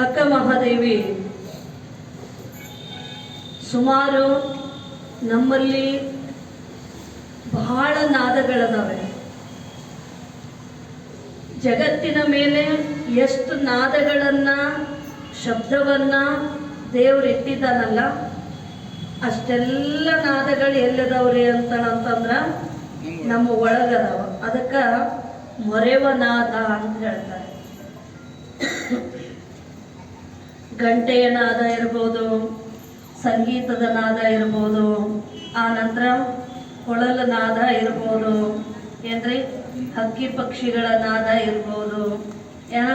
ಅಕ್ಕ ಮಹಾದೇವಿ ಸುಮಾರು ನಮ್ಮಲ್ಲಿ ಬಹಳ ನಾದಗಳದಾವೆ. ಜಗತ್ತಿನ ಮೇಲೆ ಎಷ್ಟು ನಾದಗಳನ್ನ ಶಬ್ದವನ್ನ ದೇವ್ರು ಇಟ್ಟಿದ್ದಾನಲ್ಲ ಅಷ್ಟೆಲ್ಲ ನಾದಗಳು ಎಲ್ಲದವ್ರಿ ಅಂತ ಅಂತಂದ್ರ ನಮ್ಮ ಒಳಗದಾವ. ಅದಕ್ಕ ಮೊರೆವ ನಾದ ಅಂತ ಹೇಳ್ತಾರೆ. ಗಂಟೆಯ ನಾದ ಇರ್ಬೋದು ಸಂಗೀತದ ನಾದ ಇರ್ಬೋದು, ಆ ನಂತರ ಕೊಳಲ ನಾದ ಇರ್ಬೋದು, ಏನ್ರಿ? ಹಕ್ಕಿ ಪಕ್ಷಿಗಳ ನಾದ ಇರ್ಬೋದು, ಏನ?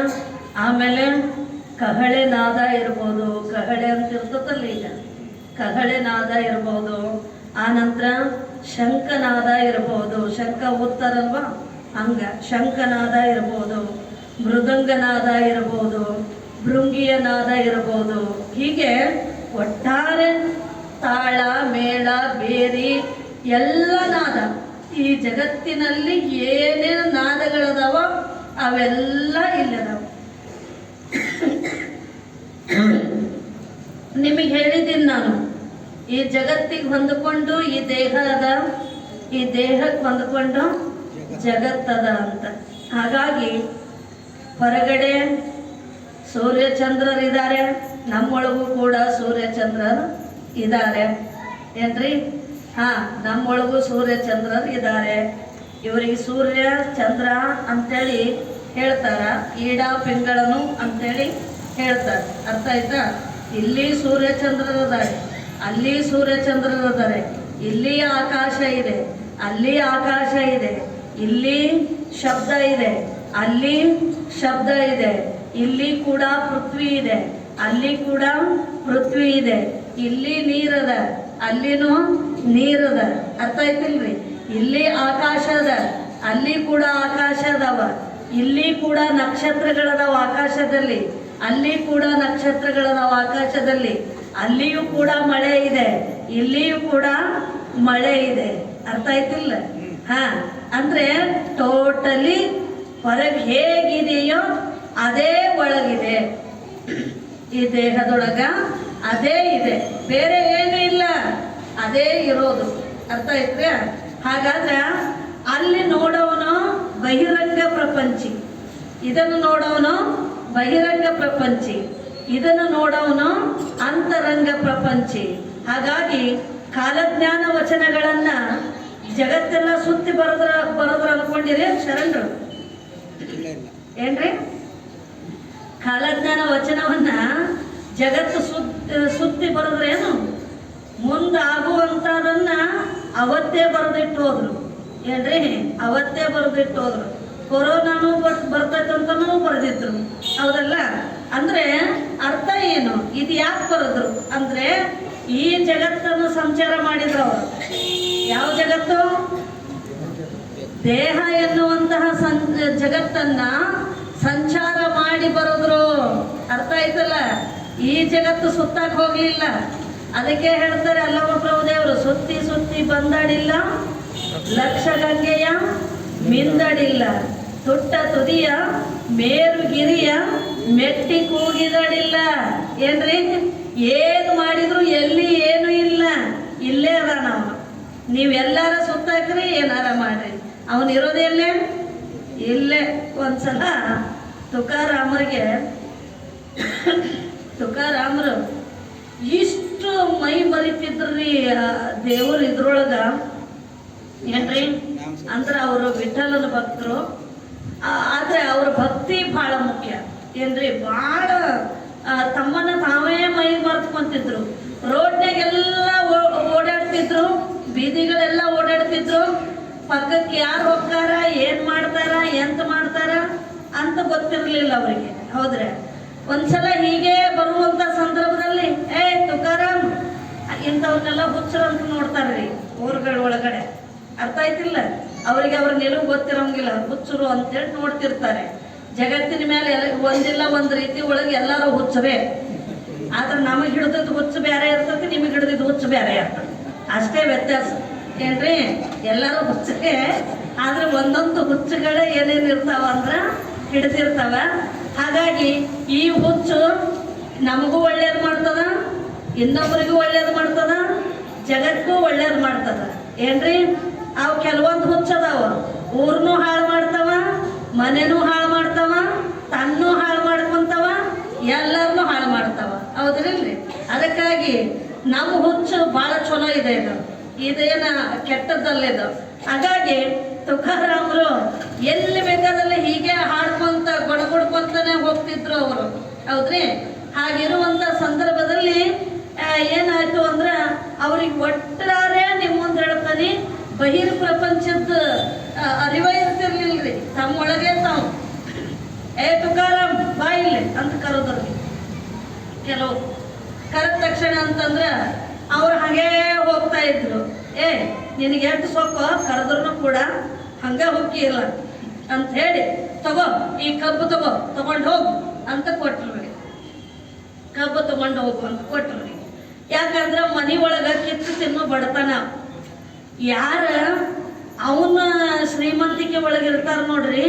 ಆಮೇಲೆ ಕಹಳೆ ನಾದ ಇರ್ಬೋದು, ಕಹಳೆ ಅಂತ ಇರ್ತದಲ್ಲ ಈಗ. ಕಹಳೆ ನಾದ ಇರ್ಬೋದು, ಆ ನಂತರ ಶಂಖನಾದ ಇರ್ಬೋದು. ಶಂಖ ಓದ್ತಾರಲ್ವಾ ಹಂಗ. ಶಂಖನಾದ ಇರ್ಬೋದು, ಮೃದಂಗನಾದ ಇರ್ಬೋದು ಭೃಂಗಿಯ ನಾದ ಇರಬಹುದು. ಹೀಗೆ ಒಟ್ಟಾರೆ ತಾಳ, ಮೇಳ, ಬೇರಿ ಎಲ್ಲ ನಾದ ಈ ಜಗತ್ತಿನಲ್ಲಿ ಏನೇನು ನಾದಗಳದಾವ ಅವೆಲ್ಲ ಇಲ್ಲದಾವ. ನಿಮಗೆ ಹೇಳಿದ್ದೀನಿ ನಾನು, ಈ ಜಗತ್ತಿಗೆ ಹೊಂದಿಕೊಂಡು ಈ ದೇಹ ಅದ, ಈ ದೇಹಕ್ಕೆ ಹೊಂದಿಕೊಂಡು ಜಗತ್ತದ ಅಂತ. ಹಾಗಾಗಿ ಹೊರಗಡೆ ಸೂರ್ಯಚಂದ್ರರಿದ್ದಾರೆ. ನಮ್ಮೊಳಗೂ ಕೂಡ ಸೂರ್ಯಚಂದ್ರರು ಇದ್ದಾರೆ. ಏನ್ರಿ? ಹಾ, ನಮ್ಮೊಳಗೂ ಸೂರ್ಯಚಂದ್ರರು ಇದ್ದಾರೆ. ಇವರಿಗೆ ಸೂರ್ಯ, ಚಂದ್ರ ಅಂತೇಳಿ ಹೇಳ್ತಾರ. ಈಡ ಪಿಂಗಳನು ಅಂತೇಳಿ ಹೇಳ್ತಾರೆ. ಅರ್ಥ ಆಯ್ತಾ? ಇಲ್ಲಿ ಸೂರ್ಯಚಂದ್ರರಿದ್ದಾರೆ ಅಲ್ಲಿ ಸೂರ್ಯಚಂದ್ರರಿದ್ದಾರೆ ಇಲ್ಲಿ ಆಕಾಶ ಇದೆ. ಅಲ್ಲಿ ಆಕಾಶ ಇದೆ. ಇಲ್ಲಿ ಶಬ್ದ ಇದೆ. ಅಲ್ಲಿ ಶಬ್ದ ಇದೆ. ಇಲ್ಲಿ ಕೂಡ ಪೃಥ್ವಿ ಇದೆ. ಅಲ್ಲಿ ಕೂಡ ಪೃಥ್ವಿ ಇದೆ. ಇಲ್ಲಿ ನೀರದ ಅಲ್ಲಿನೂ ನೀರದ. ಅರ್ಥ ಆಯ್ತಿಲ್ರಿ? ಇಲ್ಲಿ ಆಕಾಶ ಅದ ಅಲ್ಲಿ ಕೂಡ ಆಕಾಶ ಅದಾವ ಇಲ್ಲಿ ಕೂಡ ನಕ್ಷತ್ರಗಳದಾವ ಆಕಾಶದಲ್ಲಿ. ಅಲ್ಲಿ ಕೂಡ ನಕ್ಷತ್ರಗಳದಾವ ಆಕಾಶದಲ್ಲಿ. ಅಲ್ಲಿಯೂ ಕೂಡ ಮಳೆ ಇದೆ. ಇಲ್ಲಿಯೂ ಕೂಡ ಮಳೆ ಇದೆ. ಅರ್ಥ ಆಯ್ತಿಲ್ಲ? ಹಾ. ಅಂದ್ರೆ ಟೋಟಲಿ ಹೊರಗೆ ಹೇಗಿದೆಯೋ ಅದೇ ಒಳಗಿದೆ. ಈ ದೇಹದೊಳಗ ಅದೇ ಇದೆ. ಬೇರೆ ಏನೂ ಇಲ್ಲ. ಅದೇ ಇರೋದು. ಅರ್ಥ ಐತ್ರಿ ಹಾಗಾದ್ರೆ ಅಲ್ಲಿ ನೋಡೋವನು ಬಹಿರಂಗ ಪ್ರಪಂಚಿ. ಇದನ್ನು ನೋಡೋವನು ಬಹಿರಂಗ ಪ್ರಪಂಚಿ. ಇದನ್ನು ನೋಡೋನು ಅಂತರಂಗ ಪ್ರಪಂಚಿ. ಹಾಗಾಗಿ ಕಾಲಜ್ಞಾನ ವಚನಗಳನ್ನ ಜಗತ್ತೆಲ್ಲ ಸುತ್ತಿ ಬರೋದ್ರ ಬರೋದ್ರ ಅನ್ಕೊಂಡಿರಿ ಶರಣರು. ಏನ್ರಿ? ಕಾಲಜ್ಞಾನ ವಚನವನ್ನ ಜಗತ್ತು ಸುದ್ದಿ ಸುತ್ತಿ ಬರೆದ್ರೇನು ಮುಂದಾಗುವಂಥದನ್ನ ಅವತ್ತೇ ಬರೆದಿಟ್ಟು ಹೋದ್ರು. ಏನ್ರಿ? ಅವತ್ತೇ ಬರೆದಿಟ್ಟು ಹೋದ್ರು. ಕೊರೋನಾನು ಬರ್ ಬರ್ತೈತೆ ಅಂತನೂ ಬರೆದಿದ್ರು. ಹೌದಲ್ಲ? ಅಂದ್ರೆ ಅರ್ಥ ಏನು? ಇದು ಯಾಕೆ ಬರೆದ್ರು? ಅಂದ್ರೆ ಈ ಜಗತ್ತನ್ನು ಸಂಚಾರ ಮಾಡಿದ್ರು ಯಾವ ಜಗತ್ತು? ದೇಹ ಎನ್ನುವಂತಹ ಸಂ, ಜಗತ್ತನ್ನ ಮಾಡಿ ಬರೋದ್ರು ಅರ್ಥ ಆಯ್ತಲ್ಲ? ಈ ಜಗತ್ತು ಸುತ್ತಕ್ಕೆ ಹೋಗ್ಲಿಲ್ಲ. ಅದಕ್ಕೆ ಹೇಳ್ತಾರೆ ಅಲ್ಲವ ಪ್ರಭುದೇವರು, ಸುತ್ತಿ ಸುತ್ತಿ ಬಂದಾಡಿಲ್ಲ, ಲಕ್ಷ ಗಂಗೆಯ ಮಿಂದಡಿಲ್ಲ. ತುಟ್ಟ ತುದಿಯ ಮೇರುಗಿರಿಯ ಮೆಟ್ಟಿ ಕೂಗಿದಡಿಲ್ಲ. ಏನ್ರಿ ಏನು ಮಾಡಿದ್ರು ಎಲ್ಲಿ ಏನು ಇಲ್ಲ. ಇಲ್ಲೇ ಅದ ನಾವು. ನೀವೆಲ್ಲಾರ ಸುತ್ತಾಕ್ರಿ, ಏನಾರ ಮಾಡ್ರಿ. ಅವನು ಇರೋದೆಲ್ಲೇ ಇಲ್ಲೇ. ಒಂದ್ಸಲ ತುಕಾರಾಮರಿಗೆ ತುಕಾರಾಮರು, ಇಷ್ಟು ಮೈ ಮರಿತಿದ್ರಿ ದೇವರು ಇದ್ರೊಳಗ? ಏನ್ರಿ? ಅಂದ್ರ ಅವರು ವಿಠಲನ ಭಕ್ತರು. ಆದ್ರೆ ಅವ್ರ ಭಕ್ತಿ ಬಹಳ ಮುಖ್ಯ. ಏನ್ರಿ? ಬಹಳ ತಮ್ಮನ್ನ ತಾವೇ ಮೈ ಮರ್ತ್ಕೊಂತಿದ್ರು. ರೋಡ್ನಾಗೆಲ್ಲ ಓಡಾಡ್ತಿದ್ರು. ಬೀದಿಗಳೆಲ್ಲ ಓಡಾಡ್ತಿದ್ರು. ಪಕ್ಕಕ್ಕೆ ಯಾರು ಹೋಗ್ತಾರ? ಏನ್ ಮಾಡ್ತಾರ? ಎಂತ ಅಂತ ಗೊತ್ತಿರ್ಲಿಲ್ಲ ಅವರಿಗೆ. ಹೌದ್ರೆ? ಒಂದ್ಸಲ ಹೀಗೆ ಬರುವಂತ ಸಂದರ್ಭದಲ್ಲಿ, ಏ, ತುಕಾರಾಮ್, ಇಂಥವ್ರನ್ನೆಲ್ಲ ಹುಚ್ಚರು ಅಂತ ನೋಡ್ತಾರ್ರಿ ಊರುಗಳ ಒಳಗಡೆ. ಅರ್ಥ ಆಯ್ತಿಲ್ಲ? ಅವರಿಗೆ ಅವ್ರ ನಿಲುವು ಗೊತ್ತಿರಂಗಿಲ್ಲ. ಹುಚ್ಚರು ಅಂತೇಳಿ ನೋಡ್ತಿರ್ತಾರೆ. ಜಗತ್ತಿನ ಮೇಲೆ ಒಂದಿಲ್ಲ ಒಂದ್ ರೀತಿ ಒಳಗೆ ಎಲ್ಲರೂ ಹುಚ್ಚರೇ ಆದ್ರೆ ನಮಗೆ ಹಿಡಿದದ್ದು ಹುಚ್ಚು ಬೇರೆ ಇರ್ತದೆ ನಿಮಗೆ ಹಿಡಿದಿದ್ದು ಹುಚ್ಚು ಬೇರೆ ಇರ್ತದೆ ಅಷ್ಟೇ ವ್ಯತ್ಯಾಸ. ಏನ್ರಿ? ಎಲ್ಲರೂ ಹುಚ್ಚಗೆ ಆದ್ರೆ ಒಂದೊಂದು ಹುಚ್ಚುಗಳೇ ಏನೇನು ಇರ್ತಾವ ಅಂದ್ರ ಹಿಡಿದಿರ್ತಾವ? ಹಾಗಾಗಿ ಈ ಹುಚ್ಚು ನಮಗೂ ಒಳ್ಳೇದು ಮಾಡ್ತದ ಇನ್ನೊಬ್ಬರಿಗೂ ಒಳ್ಳೇದು ಮಾಡ್ತದ ಜಗತ್ತಿಗೂ ಒಳ್ಳೇದು ಮಾಡ್ತದ. ಏನ್ರಿ? ಅವು ಕೆಲವೊಂದು ಹುಚ್ಚದಾವ ಊರ್ನು ಹಾಳು ಮಾಡ್ತಾವ, ಮನೆನೂ ಹಾಳು ಮಾಡ್ತಾವ, ತನ್ನೂ ಹಾಳು ಮಾಡ್ಕೊಂತಾವ ಎಲ್ಲರನ್ನೂ ಹಾಳು ಮಾಡ್ತಾವ. ಹೌದ್ರಿಲ್ರಿ? ಅದಕ್ಕಾಗಿ ನಮ್ಮ ಹುಚ್ಚು ಭಾಳ ಚಲೋ ಇದೆ ಇದು. ಇದೇನ ಕೆಟ್ಟದ್ದಲ್ಲ ಇದು. ಹಾಗಾಗಿ ತುಕಾರಾಮರು ಎಲ್ಲಿ ಬೇಕಾದಲ್ಲಿ ಹೀಗೆ ಹಾಡ್ಕೊಂತ ಗೊಡಗುಡ್ಕೊಂತಾನೆ ಹೋಗ್ತಿದ್ರು ಅವರು. ಹೌದ್ರಿ? ಹಾಗಿರುವಂತ ಸಂದರ್ಭದಲ್ಲಿ ಏನಾಯ್ತು ಅಂದ್ರ ಅವ್ರಿಗೆ ಒಟ್ಟಾರೆ ನಿಮ್ಮ ಮುಂದೆ ಹೇಳ್ತಾನೆ, ಬಹಿರ್ ಪ್ರಪಂಚದ ಅರಿವ ಇರ್ತಿರ್ಲಿಲ್ರಿ. ತಮ್ಮೊಳಗೆ ತಾವು. ಏ ತುಕಾರಾಮ್, ಬಾ ಇಲ್ಲಿ ಅಂತ ಕರೋದ್ರಿ ಕೆಲವು ಕರೆದ ತಕ್ಷಣ ಅಂತಂದ್ರೆ ಅವ್ರು ಹಾಗೇ ಹೋಗ್ತಾ ಇದ್ರು. ಏ ನಿನಗೆ ಎಂಟು ಸೊಪ್ಪು ಕರೆದ್ರೂ ಕೂಡ ಹಂಗ ಇಲ್ಲ. ಅಂತ ಹೇಳಿ, ತಗೋ, ಈ ಕಬ್ಬು ತಗೋ, ತಗೊಂಡು ಹೋಗು ಅಂತ ಕೊಟ್ರು ಕಬ್ಬು ತಗೊಂಡು ಹೋಗು ಅಂತ ಕೊಟ್ರು ಯಾಕಂದ್ರೆ ಮನೆ ಒಳಗ ಕಿತ್ತು ತಿನ್ನೋ ಬಡತನ. ಯಾರ ಅವನ ಶ್ರೀಮಂತಿಕೆ ಒಳಗೆ ಇರ್ತಾರ ನೋಡ್ರಿ,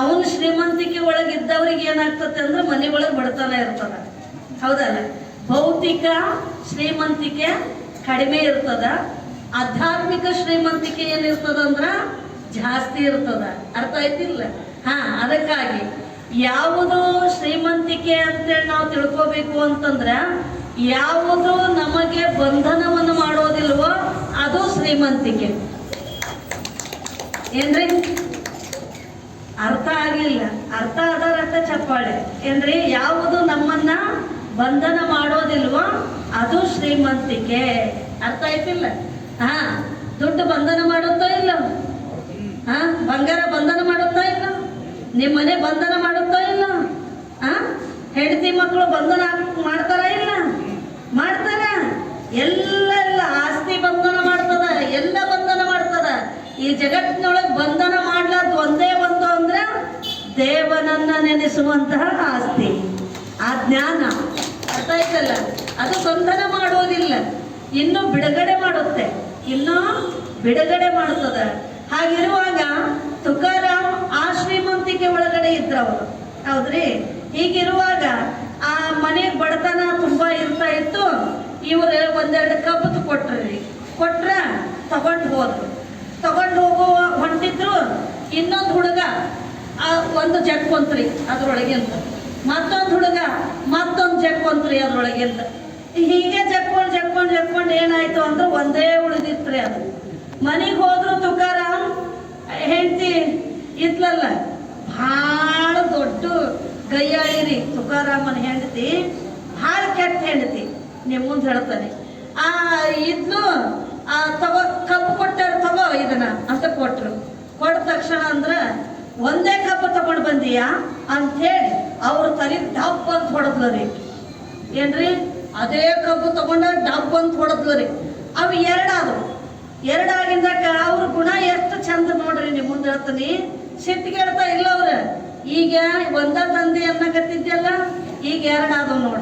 ಅವನ ಶ್ರೀಮಂತಿಕೆ ಒಳಗಿದ್ದವ್ರಿಗೆ ಏನಾಗ್ತತೆ ಅಂದ್ರೆ ಮನೆ ಒಳಗೆ ಬಡತನ ಇರ್ತದ. ಹೌದಲ್ಲ? ಭೌತಿಕ ಶ್ರೀಮಂತಿಕೆ ಕಡಿಮೆ ಇರ್ತದ. ಆಧ್ಯಾತ್ಮಿಕ ಶ್ರೀಮಂತಿಕೆ ಏನಿರ್ತದ ಅಂದ್ರ ಜಾಸ್ತಿ ಇರ್ತದ. ಅರ್ಥ ಆಯ್ತಿಲ್ಲ? ಹಾ, ಅದಕ್ಕಾಗಿ ಯಾವುದು ಶ್ರೀಮಂತಿಕೆ ಅಂತೇಳಿ ನಾವು ತಿಳ್ಕೋಬೇಕು ಅಂತಂದ್ರ ಯಾವುದು ನಮಗೆ ಬಂಧನವನ್ನು ಮಾಡೋದಿಲ್ವೋ ಅದು ಶ್ರೀಮಂತಿಕೆ. ಏನ್ರಿ? ಅರ್ಥ ಆಗಿಲ್ಲ ಅರ್ಥ ಆದರಷ್ಟ ಚಪ್ಪಾಳೆ. ಏನ್ರಿ? ಯಾವುದು ನಮ್ಮನ್ನ ಬಂಧನ ಮಾಡೋದಿಲ್ವೋ ಅದು ಶ್ರೀಮಂತಿಕೆ. ಅರ್ಥ ಆಯ್ತಿಲ್ಲ? ಹಾ, ದುಡ್ಡು ಬಂಧನ ಮಾಡುತ್ತೋ ಇಲ್ಲ. ಹಾ, ಬಂಗಾರ ಬಂಧನ ಮಾಡುತ್ತೋ ಇಲ್ಲ. ನಿಮ್ಮ ಮನೆ ಬಂಧನ ಮಾಡುತ್ತೋ ಇಲ್ಲ. ಹಾ, ಹೆಂಡತಿ ಮಕ್ಕಳು ಬಂಧನ ಮಾಡ್ತಾರ ಇಲ್ಲ? ಮಾಡ್ತಾರ? ಎಲ್ಲ ಎಲ್ಲ ಆಸ್ತಿ ಬಂಧನ ಮಾಡ್ತದ, ಎಲ್ಲ ಬಂಧನ ಮಾಡ್ತದ. ಈ ಜಗತ್ತಿನೊಳಗೆ ಬಂಧನ ಮಾಡ್ಲಾರ್ದ ಒಂದೇ ಒಂದು ಅಂದ್ರೆ ದೇವನನ್ನ ನೆನೆಸುವಂತಹ ಆಸ್ತಿ. ಆ ಜ್ಞಾನ. ಅರ್ಥ ಆಯ್ತಲ್ಲ? ಅದು ಬಂಧನ ಮಾಡೋದಿಲ್ಲ ಇನ್ನು ಬಿಡುಗಡೆ ಮಾಡುತ್ತೆ. ಇನ್ನು ಬಿಡುಗಡೆ ಮಾಡುತ್ತದೆ. ಹಾಗಿರುವಾಗ ತುಕಾರಾಮ್ ಆ ಶ್ರೀಮಂತಿಕೆ ಒಳಗಡೆ ಇದ್ರವರು ಹೌದ್ರಿ? ಹೀಗಿರುವಾಗ ಆ ಮನೆ ಬಡತನ ತುಂಬಾ ಇರ್ತಾ ಇತ್ತು. ಇವರು ಒಂದೆರಡು ಕಬ್ಬು ಕೊಟ್ರಿ. ಕೊಟ್ರ ತಗೊಂಡು ಹೋದ್ರು. ತಗೊಂಡು ಹೋಗುವ ಹೊಂಟಿದ್ರು ಇನ್ನೊಂದು ಹುಡುಗ, ಆ ಒಂದು ಜಕ್ಕೊಂತ್ರಿ ಅದ್ರೊಳಗಿಂದ. ಮತ್ತೊಂದು ಹುಡುಗ, ಮತ್ತೊಂದು ಜಕ್ಕೊಂತ್ರಿ ಅದ್ರೊಳಗಿಂದ. ಹೀಗೆ ಜಕ್ಕೊಂಡು ಜಕ್ಕೊಂಡು ಜಕ್ಕೊಂಡು ಏನಾಯ್ತು ಅಂದ್ರೆ ಒಂದೇ ಉಳಿದಿತ್ರಿ ಅದು. ಮನೆಗೆ ಹೋದ್ರು ತುಕಾರಾಮ್, ಹೆಂಡತಿ ಇತ್ಲಲ್ಲ ಭಾಳ ದೊಡ್ಡ ಗೈಯಾಳಿರಿ ತುಕಾರಾಮನ ಹೆಂಡತಿ, ಭಾಳ ಕೆಟ್ಟ ಹೆಂಡತಿ ನಿಮ್ಮ ಮುಂದೆ ಹೇಳ್ತಾನೆ. ಆ, ಇದ್ಲು ತಗೋ, ಕಪ್ ಕೊಟ್ಟಾರ ತಗೋ ಇದನ್ನ ಅಂತ ಕೊಟ್ರು. ಕೊಟ್ಟ ತಕ್ಷಣ ಅಂದ್ರೆ, ಒಂದೇ ಕಪ್ ತಗೊಂಡು ಬಂದೀಯಾ? ಹೇಳಿ ಅವ್ರ ತಲೆ ದಪ್ಪ ಅಂತ ಹೊಡೆದ್ಲು ರೀ. ಏನ್ರಿ? ಅದೇ ಕಬ್ಬು ತಗೊಂಡ ಡಬ್ ಅಂತ ರೀ. ಅವು ಎರಡಾದವು. ಎರಡಾಗಿಂದಕ್ಕ ಅವ್ರ ಗುಣ ಎಷ್ಟು ಚಂದ ನೋಡ್ರಿ ನೀವು ಮುಂದೆ ಹೇಳ್ತೀನಿ. ಸಿಟ್ಟು ಹೇಳ್ತಾ ಇಲ್ಲ ಅವ್ರ. ಈಗ ಒಂದ ತಂದೆ ಅನ್ನಕತ್ತಿದ್ಯಲ್ಲ, ಈಗ ಎರಡಾದವು ನೋಡ.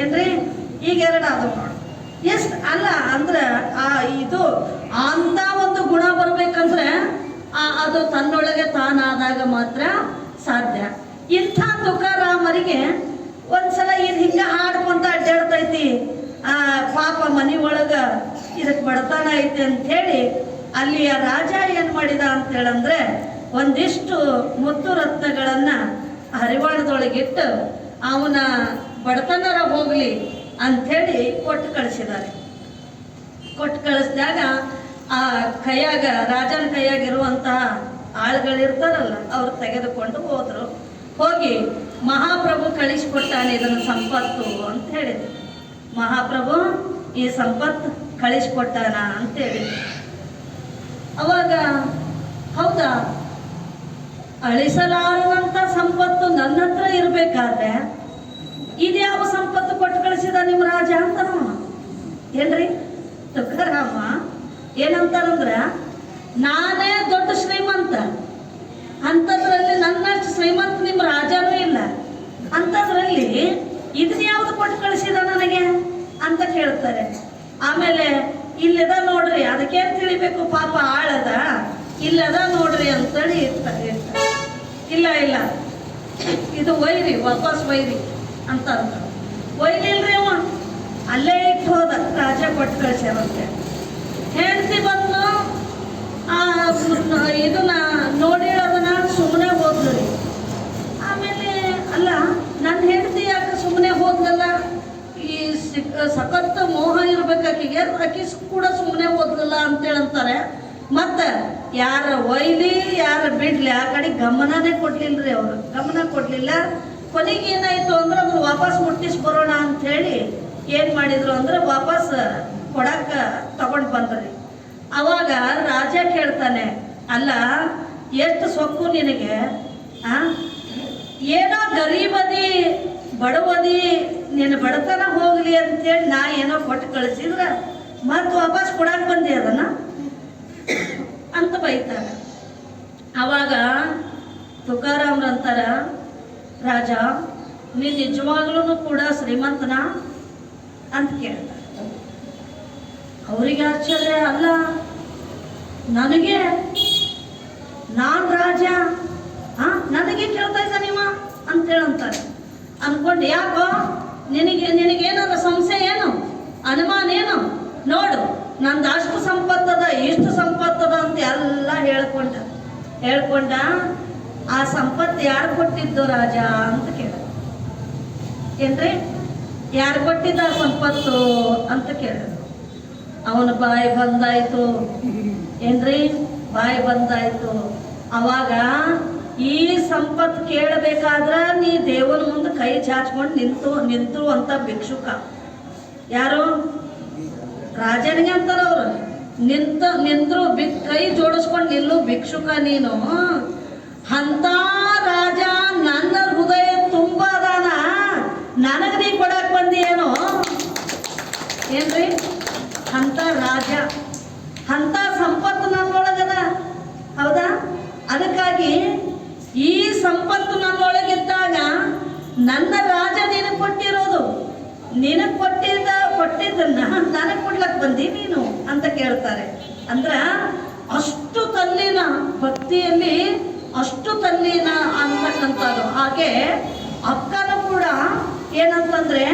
ಏನ್ರಿ? ಈಗ ಎರಡಾದವು ನೋಡ. ಎಷ್ಟು ಅಲ್ಲ, ಅಂದ್ರೆ ಆ ಇದು ಅಂತ ಒಂದು ಗುಣ ಬರ್ಬೇಕಂದ್ರೆ ಆ ಅದು ತನ್ನೊಳಗೆ ತಾನಾದಾಗ ಮಾತ್ರ ಸಾಧ್ಯ. ಇಂಥ ತುಕಾರಾಮರಿಗೆ ಒಂದ್ಸಲ ಇದು ಹಿಂಗ ಹಾಡ್ಕೊಂತ ಅಡ್ಡಾಡ್ತೈತಿ, ಆ ಪಾಪ ಮನಿ ಒಳಗ ಇದಕ್ಕೆ ಬಡತನ ಐತಿ ಅಂತ ಹೇಳಿ ಅಲ್ಲಿಯ ರಾಜ ಏನ್ ಮಾಡಿದ ಅಂತ ಹೇಳಂದ್ರೆ ಒಂದಿಷ್ಟು ಮುತ್ತು ರತ್ನಗಳನ್ನ ಹರಿವಾಣದೊಳಗಿಟ್ಟು ಅವನ ಬಡತನರ ಹೋಗ್ಲಿ ಅಂಥೇಳಿ ಕೊಟ್ಟು ಕಳಿಸಿದ್ದಾರೆ. ಕೊಟ್ಟು ಕಳಿಸಿದಾಗ ಆ ಕೈಯಾಗ, ರಾಜನ ಕೈಯಾಗಿರುವಂತಹ ಆಳುಗಳಿರ್ತಾರಲ್ಲ, ಅವ್ರು ತೆಗೆದುಕೊಂಡು ಹೋದ್ರು. ಹೋಗಿ ಮಹಾಪ್ರಭು ಕಳಿಸ್ಕೊಡ್ತಾನೆ ಇದನ್ನು ಸಂಪತ್ತು ಅಂತ ಹೇಳಿದ್ರು. ಮಹಾಪ್ರಭು, ಈ ಸಂಪತ್ತು ಕಳಿಸ್ಕೊಡ್ತಾನ ಅಂತ ಹೇಳಿದ್ರು. ಅವಾಗ, ಹೌದಾ? ಅಳಿಸಲಾರದಂತ ಸಂಪತ್ತು ನನ್ನ ಹತ್ರ ಇರ್ಬೇಕಾದ್ರೆ ಇದ್ಯಾವ ಸಂಪತ್ತು ಕೊಟ್ಟು ಕಳಿಸಿದ ನಿಮ್ಮ ರಾಜ ಅಂತ ಏನ್ರಿ? ತುಕಾರಾಮ ಏನಂತಾರಂದ್ರ ನಾನೇ ದೊಡ್ಡ ಶ್ರೀಮಂತ. ಅಂಥದ್ರಲ್ಲಿ ನನ್ನಷ್ಟು ಶ್ರೀಮಂತ ನಿಮ್ಮ ಇಲ್ಲ ಅಂಥದ್ರಲ್ಲಿ ಇದನ್ನ ಯಾವ್ದು ಕೊಟ್ಟು ಕಳಿಸಿದ ನನಗೆ ಅಂತ ಕೇಳ್ತಾರೆ. ಆಮೇಲೆ ಇಲ್ಲದ ನೋಡ್ರಿ, ಅದಕ್ಕೇನ್ ತಿಳಿಬೇಕು ಪಾಪ ಆಳದ? ಇಲ್ಲದ ನೋಡ್ರಿ ಅಂತೇಳಿ ಇರ್ತಾರೆ. ಇಲ್ಲ ಇಲ್ಲ. ಇದು ಒಯ್ರಿ, ವಾಪಸ್ ಒಯ್ರಿ ಅಂತ ಅಂತ ಒಯ್ಲಿಲ್ರಿ ಅವ. ಅಲ್ಲೇ ಇಟ್ಟು ಹೋದ, ರಾಜ ಕೊಟ್ಟು ಕಳಿಸ್ಯಾರಂತೆ. ಹೆಂಡತಿ ಬಂದು ಆ ಇದನ್ನ ನೋಡಿ ಅದನ್ನ ಸುಮ್ಮನೆ ಹೋದ್ಲು ರೀ ಆಮೇಲೆ ಅಲ್ಲ ನನ್ನ ಹೆಂಡತಿ ಯಾಕೆ ಸುಮ್ಮನೆ ಹೋದ್ಲಲ್ಲ ಈ ಸಿಕ್ ಸಖತ್ ಮೋಹ ಇರ್ಬೇಕು ಆಕಿಗೆ. ಆಕಿ ಕೂಡ ಸುಮ್ಮನೆ ಹೋದ್ಲಲ್ಲ ಅಂತೇಳಿ ಅಂತಾರೆ ಮತ್ತೆ ಯಾರ ಒಯ್ಲಿ ಯಾರ ಬಿಡ್ಲಿ, ಆ ಕಡೆ ಗಮನನೇ ಕೊಡ್ಲಿಲ್ರಿ ಅವರು. ಗಮನ ಕೊಡ್ಲಿಲ್ಲ. ಕೊನೆಗೆ ಏನಾಯ್ತು ಅಂದ್ರೆ ಅದನ್ನ ವಾಪಸ್ ಮುಟ್ಟಿಸ್ ಬರೋಣ ಅಂತ ಹೇಳಿ ಏನ್ ಮಾಡಿದ್ರು ಅಂದ್ರೆ ವಾಪಸ್ ಕೊಡಕ್ಕ ತಗೊಂಡ್ ಬಂದ್ರಿ. ಅವಾಗ ರಾಜ ಕೇಳ್ತಾನೆ, ಅಲ್ಲ, ಎಷ್ಟು ಸೊಕ್ಕು ನಿನಗೆ? ಆ? ಏನೋ ಗರೀಬದಿ ಬಡವದಿ, ನಿನ್ನ ಬಡತನ ಹೋಗ್ಲಿ ಅಂತೇಳಿ ನಾ ಏನೋ ಕೊಟ್ಟು ಕಳಿಸಿದ್ರ ಮತ್ತೆ ವಾಪಸ್ ಕೊಡಕ್ ಬಂದೆ ಅದನ್ನ? ಅಂತ ಬೈತಾರ. ಅವಾಗ ತುಕಾರಾಮ್ರ ಅಂತಾರ, ರಾಜ ನೀ ನಿಜವಾಗ್ಲೂ ಕೂಡ ಶ್ರೀಮಂತನ? ಅಂತ ಕೇಳ್ತಾರೆ. ಅವರಿಗೆ ಆಶ್ಚರ್ಯ ಅಲ್ಲ. ನನಗೆ? ನಾನ್ ರಾಜ? ಹ ನನಗೆ ಕೇಳ್ತಾ ಇದ್ದ ನೀವ? ಅಂತೇಳಿ ಅಂತಾರೆ ಅನ್ಕೊಂಡು, ಯಾಕೋ ನಿನಗೆ ನಿನಗೇನಾರ ಸಂಶಯ ಏನು? ಅನುಮಾನ ಏನು? ನೋಡು, ನಂದು ಅಷ್ಟು ಸಂಪತ್ತದ, ಇಷ್ಟು ಸಂಪತ್ತದ ಅಂತ ಎಲ್ಲ ಹೇಳ್ಕೊಂಡ. ಹೇಳ್ಕೊಂಡ, ಆ ಸಂಪತ್ತು ಯಾರು ಕೊಟ್ಟಿದ್ದು ರಾಜ ಅಂತ ಕೇಳ. ಏನ್ರಿ? ಯಾರು ಕೊಟ್ಟಿದ್ದ ಸಂಪತ್ತು ಅಂತ ಕೇಳ. ಅವನ ಬಾಯಿ ಬಂದಾಯ್ತು. ಏನ್ರಿ? ಬಾಯಿ ಬಂದಾಯ್ತು. ಅವಾಗ ಈ ಸಂಪತ್ತು ಕೇಳಬೇಕಾದ್ರ ನೀ ದೇವನ ಮುಂದೆ ಕೈ ಚಾಚ್ಕೊಂಡು ನಿಂತು ನಿಂತು ಅಂತ ಭಿಕ್ಷುಕ. ಯಾರು? ರಾಜನಿಗೆ ಅಂತಾರ ಅವ್ರು. ನಿಂತ, ನಿಂತರು ಬಿ, ಕೈ ಜೋಡಿಸ್ಕೊಂಡು ನಿಲ್ಲು ಭಿಕ್ಷುಕ ನೀನು. ಅಂತ ರಾಜ ನನ್ನ ಹೃದಯ ತುಂಬ ಅದಾನ. ನನಗೆ ನೀ ಕೊಡಕ್ ಬಂದಿಯೇನು? ಏನ್ರಿ? ಅಂತ ರಾಜ. ಅಂತ ಸಂಪತ್ತು ನನ್ನೊಳಗದ ಹೌದಾ ಅದಕ್ಕಾಗಿ ಈ ಸಂಪತ್ತು ನನ್ನೊಳಗಿದ್ದಾಗ ನನ್ನ ರಾಜ ನಿನಗೆ ಕೊಟ್ಟಿರೋದು. ನಿನಗೆ ಕೊಟ್ಟಿದ್ದ, ಕೊಟ್ಟಿದ್ದನ್ನ ನನಗೆ ಕೊಡ್ಲಕ್ ಬಂದಿ ನೀನು ಅಂತ ಕೇಳ್ತಾರೆ. ಅಂದ್ರ ಅಷ್ಟು ತಲ್ಲಿನ ಭಕ್ತಿಯಲ್ಲಿ ಅಷ್ಟು ತಲ್ಲಿನ ಅಂತಕ್ಕಂಥದ್ದು ಹಾಗೆ ಅಕ್ಕನು ಕೂಡ ಏನಂತಂದ್ರೆ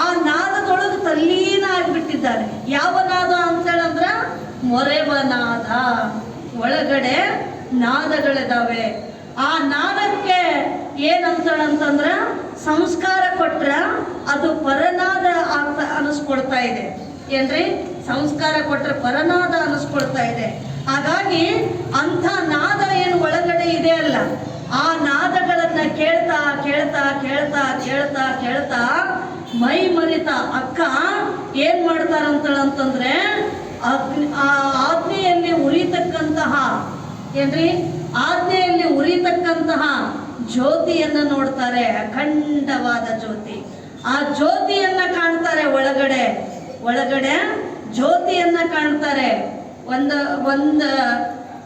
ಆ ನಾದದೊಳಗೆ ತಲ್ಲೀನ ಆಗಿಬಿಟ್ಟಿದ್ದಾರೆ ಯಾವ ನಾದ ಅಂತೇಳಂದ್ರ ಮೊರೆಬನಾದ ಒಳಗಡೆ ನಾದಗಳಿದಾವೆ. ಆ ನಾದಕ್ಕೆ ಏನಂತಾಳಂತಂದ್ರ ಸಂಸ್ಕಾರ ಕೊಟ್ರ ಅದು ಪರನಾದ ಅಂತ ಅನಿಸ್ಕೊಳ್ತಾ ಇದೆ. ಏನ್ರಿ? ಸಂಸ್ಕಾರ ಕೊಟ್ರೆ ಪರನಾದ ಅನಿಸ್ಕೊಳ್ತಾ ಇದೆ. ಹಾಗಾಗಿ ಅಂಥ ನಾದ ಏನು ಒಳಗಡೆ ಇದೆ ಅಲ್ಲ, ಆ ನಾದಗಳನ್ನ ಕೇಳ್ತಾ ಕೇಳ್ತಾ ಕೇಳ್ತಾ ಕೇಳ್ತಾ ಕೇಳ್ತಾ ಮೈ ಮರಿತ ಅಕ್ಕ ಏನ್ ಮಾಡ್ತಾರಂತಂದ್ರೆ ಅಗ್ನಿ, ಆ ಆಜ್ಞೆಯಲ್ಲಿ ಉರಿತಕ್ಕಂತಹ ಏನ್ರಿ? ಆಜ್ಞೆಯಲ್ಲಿ ಉರಿತಕ್ಕಂತಹ ಜ್ಯೋತಿಯನ್ನ ನೋಡ್ತಾರೆ, ಅಖಂಡವಾದ ಜ್ಯೋತಿ. ಆ ಜ್ಯೋತಿಯನ್ನ ಕಾಣ್ತಾರೆ ಒಳಗಡೆ. ಒಳಗಡೆ ಜ್ಯೋತಿಯನ್ನ ಕಾಣ್ತಾರೆ. ಒಂದು ಒಂದು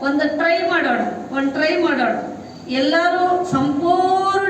ಒಂದು ಟ್ರೈ ಮಾಡೋಣ, ಒಂದು ಟ್ರೈ ಮಾಡೋಣ. ಎಲ್ಲರೂ ಸಂಪೂರ್ಣ